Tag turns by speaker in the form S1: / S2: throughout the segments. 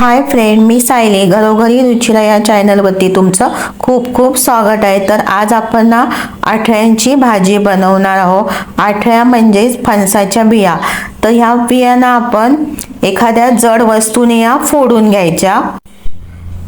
S1: Hi friend मी सायली. घरोघरी रुचिरा या चॅनलवरती तुमचं खूप खूप स्वागत आहे. तर आज आपण ना आठळ्यांची भाजी बनवणार आहोत. आठळ्या म्हणजेच फणसाच्या बिया. तर ह्या बियांना आपण एखाद्या जड वस्तूने या फोडून घ्यायच्या.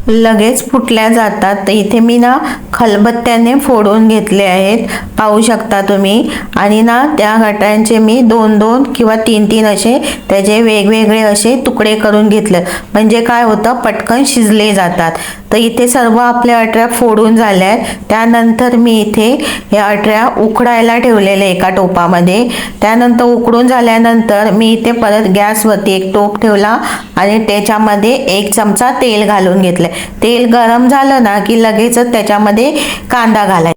S1: लगेच फुटल्या जातात. तर इथे मी ना खलबत्त्याने फोडून घेतले आहेत. पाहू शकता तुम्ही. आणि ना त्या गटांचे मी दोन दोन किंवा तीन तीन असे त्याचे वेगवेगळे असे तुकडे करून घेतले. म्हणजे काय होतं? पटकन शिजले जातात. तर इथे सर्व आपल्या अटऱ्या फोडून झाल्या आहेत त्यानंतर मी इथे या अटऱ्या उकडायला ठेवलेल्या एका टोपामध्ये. त्यानंतर उकडून झाल्यानंतर मी इथे परत गॅसवरती एक टोप ठेवला आणि त्याच्यामध्ये एक चमचा तेल घालून घेतलं. तेल गरम झालं ना की लगेचच त्याच्यामध्ये कांदा घालायचा.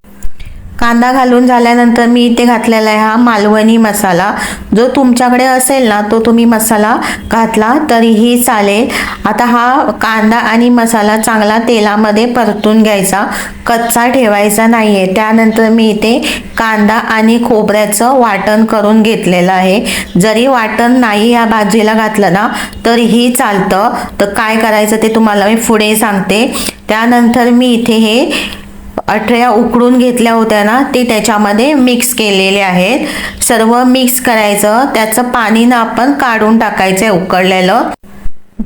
S1: कांदा घालून झाल्यानंतर मी इथे घातलेला आहे हा मालवणी मसाला. जो तुमच्याकडे असेल ना तो तुम्ही मसाला घातला तरीही चालेल. आता हा कांदा आणि मसाला चांगला तेलामध्ये परतून घ्यायचा. कच्चा ठेवायचा नाही आहे त्यानंतर मी इथे कांदा आणि खोबऱ्याचं वाटण करून घेतलेलं आहे. जरी वाटण नाही या भाजीला घातलं ना तरीही चालतं. तर काय करायचं ते तुम्हाला मी पुढे सांगते. त्यानंतर मी इथे हे अठऱ्या उकडून घेतल्या होत्या ना ते त्याच्यामध्ये मिक्स केलेले आहेत. सर्व मिक्स करायचं त्याचं पाणी ना आपण काढून टाकायचं आहे उकडलेलं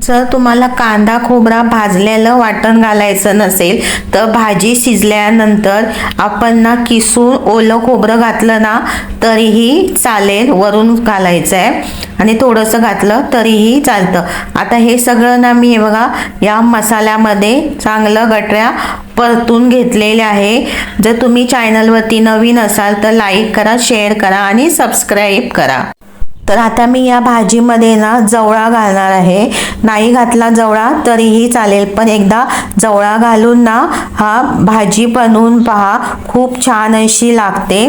S1: जर तुम्हाला कांदा खोबरा भाजलेलं वाटण घालायचं नसेल तर भाजी शिजल्यानंतर आपण ना किसून ओलं खोबरं घातलं ना तरीही चालेल वरून घालायचं आहे आणि थोडंसं घातलं तरीही चालतं. आता हे सगळं ना मी बघा या मसाल्यामध्ये चांगलं गटऱ्या परतून घेतलेले आहे. जर तुम्ही चॅनलवरती नवीन असाल तर लाईक करा शेअर करा आणि सबस्क्राईब करा. तर आता मी या भाजीमध्ये ना जवळा घालणार आहे. नाही घातला जवळा तरीही चालेल. पण एकदा जवळा घालून ना हा भाजी बनवून पहा. खूप छान अशी लागते.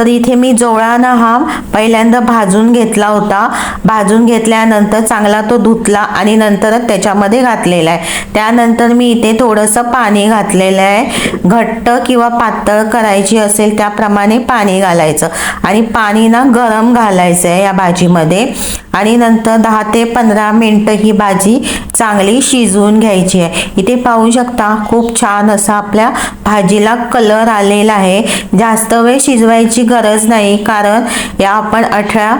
S1: तर इथे मी जवळाना हा पहिल्यांदा भाजून घेतला होता. भाजून घेतल्यानंतर चांगला तो धुतला आणि नंतरच त्याच्यामध्ये घातलेला आहे. त्यानंतर मी इथे थोडंसं पाणी घातलेलं आहे. घट्ट किंवा पातळ करायची असेल त्याप्रमाणे पाणी घालायचं. आणि पाणी ना गरम घालायचं आहे या भाजीमध्ये. आणि नंतर दहा ते पंधरा मिनटं ही भाजी चांगली शिजवून घ्यायची आहे. इथे पाहू शकता खूप छान असा आपल्या भाजीला कलर आलेला आहे. जास्त वेळ शिजवायची गरज नाही कारण या आपण अठरा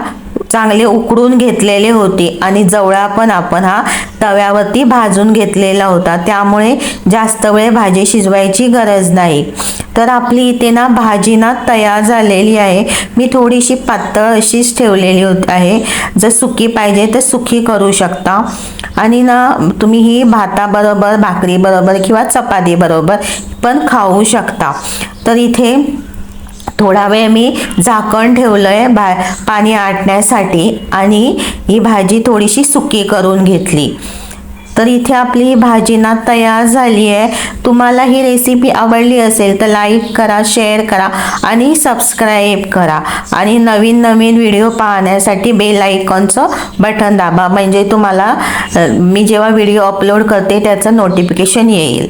S1: चांगले उकडून घेतलेले होते आणि जवळा पण आपण हा तव्यावरती भाजून घेतलेला होता. त्यामुळे जास्त वेळ भाजी शिजवायची गरज नाही. तर आपली इथे ना भाजी ना तयार झालेली आहे. मी थोडीशी पातळ अशीच ठेवलेली होत आहे. जर सुकी पाहिजे तर सुकी करू शकता. आणि ना तुम्ही ही भाताबरोबर भाकरीबरोबर किंवा चपातीबरोबर पण खाऊ शकता. तर इथे थोडा वेळ मी झाकण ठेवलं आहे भा पाणी आटण्यासाठी. आणि ही भाजी थोडीशी सुकी करून घेतली. तर इथे आपली ही भाजी ना तयार झाली आहे. तुम्हाला ही रेसिपी आवडली असेल तर लाईक करा शेअर करा आणि सबस्क्राईब करा. आणि नवीन नवीन व्हिडिओ पाहण्यासाठी बेल आयकॉनचं बटन दाबा. म्हणजे तुम्हाला मी जेव्हा व्हिडिओ अपलोड करते त्याचं नोटिफिकेशन येईल.